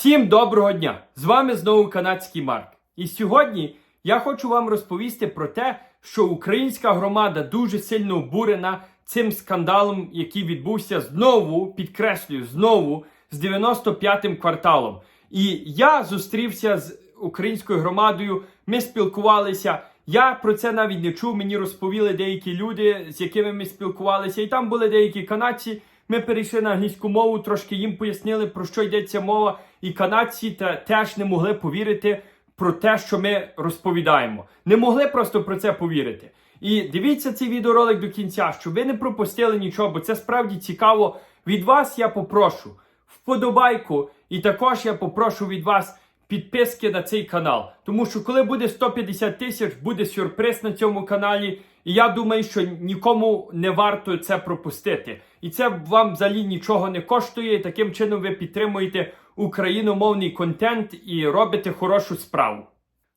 Всім доброго дня! З вами знову канадський Марк. І сьогодні я хочу вам розповісти про те, що українська громада дуже сильно обурена цим скандалом, який відбувся знову, підкреслюю, знову з 95-м кварталом. І я зустрівся з українською громадою, ми спілкувалися. Я про це навіть не чув. Мені розповіли деякі люди, з якими ми спілкувалися, і там були деякі канадці. Ми перейшли на англійську мову, трошки їм пояснили, про що йдеться мова, і канадці та теж не могли повірити про те, що ми розповідаємо. Не могли просто про це повірити. І дивіться цей відеоролик до кінця, щоб ви не пропустили нічого, бо це справді цікаво. Від вас я попрошу вподобайку, і також я попрошу від вас підписки на цей канал. Тому що коли буде 150 тисяч, буде сюрприз на цьому каналі. І я думаю, що нікому не варто це пропустити. І це вам взагалі нічого не коштує. Таким чином ви підтримуєте україномовний контент і робите хорошу справу.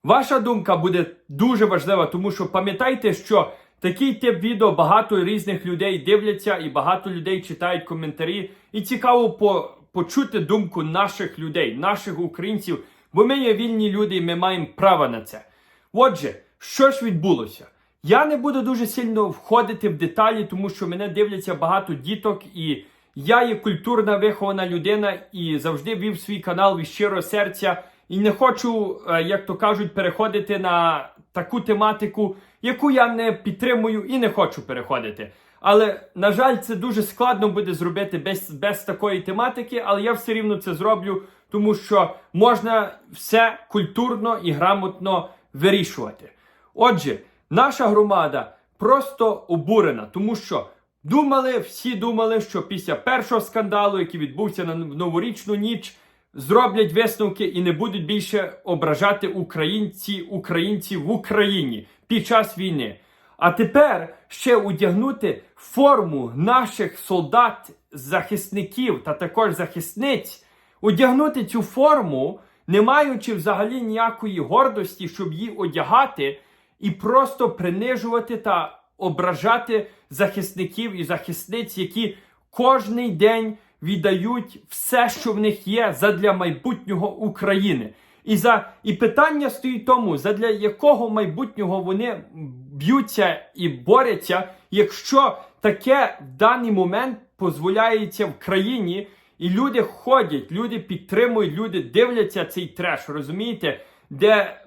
Ваша думка буде дуже важлива, тому що пам'ятайте, що такий тип відео багато різних людей дивляться, і багато людей читають коментарі. І цікаво по, почути думку наших людей, наших українців, бо ми є вільні люди і ми маємо право на це. Отже, що ж відбулося? Я не буду дуже сильно входити в деталі, тому що мене дивляться багато діток, і я є культурна вихована людина і завжди вів свій канал від щирого серця. І не хочу, е, як то кажуть, переходити на таку тематику, яку я не підтримую і не хочу переходити. Але, на жаль, це дуже складно буде зробити без, без такої тематики, але я все рівно це зроблю, тому що можна все культурно і грамотно вирішувати. Отже, наша громада просто обурена, тому що думали, всі думали, що після першого скандалу, який відбувся на новорічну ніч, зроблять висновки і не будуть більше ображати українці, українців в Україні під час війни. А тепер ще одягнути форму наших солдат, захисників та також захисниць, одягнути цю форму, не маючи взагалі ніякої гордості, щоб її одягати, і просто принижувати та ображати захисників і захисниць, які кожний день віддають все, що в них є, задля майбутнього України. І за і питання стоїть тому, задля якого майбутнього вони б'ються і борються, якщо таке в даний момент дозволяється в країні, і люди ходять, люди підтримують, люди дивляться цей треш, розумієте, де,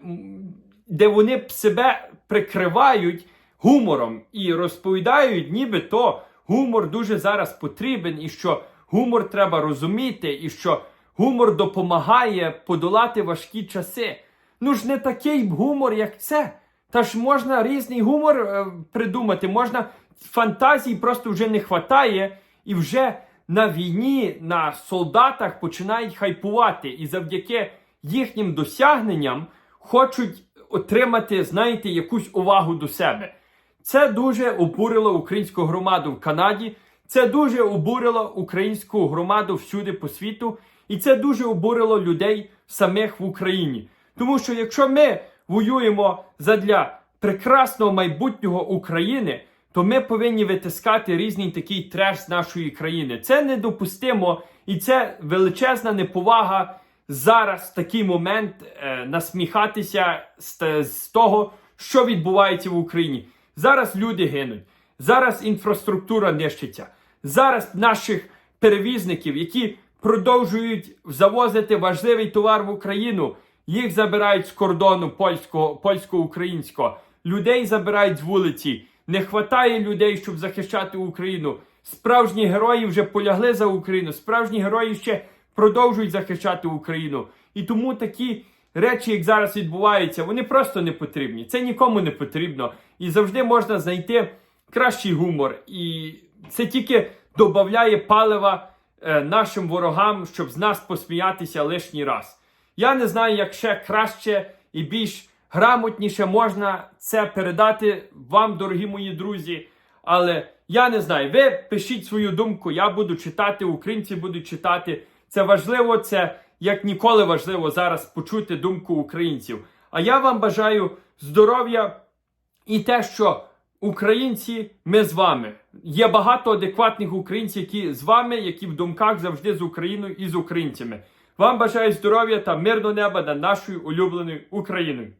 де вони себе прикривають гумором і розповідають, ніби то гумор дуже зараз потрібен, і що гумор треба розуміти, і що гумор допомагає подолати важкі часи. Ну ж не такий гумор, як це. Та ж можна різний гумор е, придумати, можна фантазії просто вже не хватає, і вже на війні, на солдатах починають хайпувати. І завдяки їхнім досягненням хочуть отримати, знаєте, якусь увагу до себе. Це дуже обурило українську громаду в Канаді. Це дуже обурило українську громаду всюди по світу, і це дуже обурило людей самих в Україні. Тому що якщо ми воюємо задля прекрасного майбутнього України, то ми повинні витискати різний такий треш з нашої країни. Це недопустимо, і це величезна неповага зараз в такий момент е, насміхатися з, того, що відбувається в Україні. Зараз люди гинуть, зараз інфраструктура нищиться. Зараз наших перевізників, які продовжують завозити важливий товар в Україну, їх забирають з кордону польського, польсько-українського. Людей забирають з вулиці. Не вистачає людей, щоб захищати Україну. Справжні герої вже полягли за Україну. Справжні герої ще продовжують захищати Україну. І тому такі речі, як зараз відбуваються, вони просто не потрібні. Це нікому не потрібно. І завжди можна знайти кращий гумор. І це тільки додає палива е, нашим ворогам, щоб з нас посміятися лишній раз. Я не знаю, як ще краще і більш грамотніше можна це передати вам, дорогі мої друзі. Але я не знаю, ви пишіть свою думку, я буду читати, українці будуть читати. Це важливо, це як ніколи важливо зараз почути думку українців. А я вам бажаю здоров'я і те, що українці, ми з вами. Є багато адекватних українців, які з вами, які в думках завжди з Україною і з українцями. Вам бажаю здоров'я та мирного неба над нашою улюбленою Україною.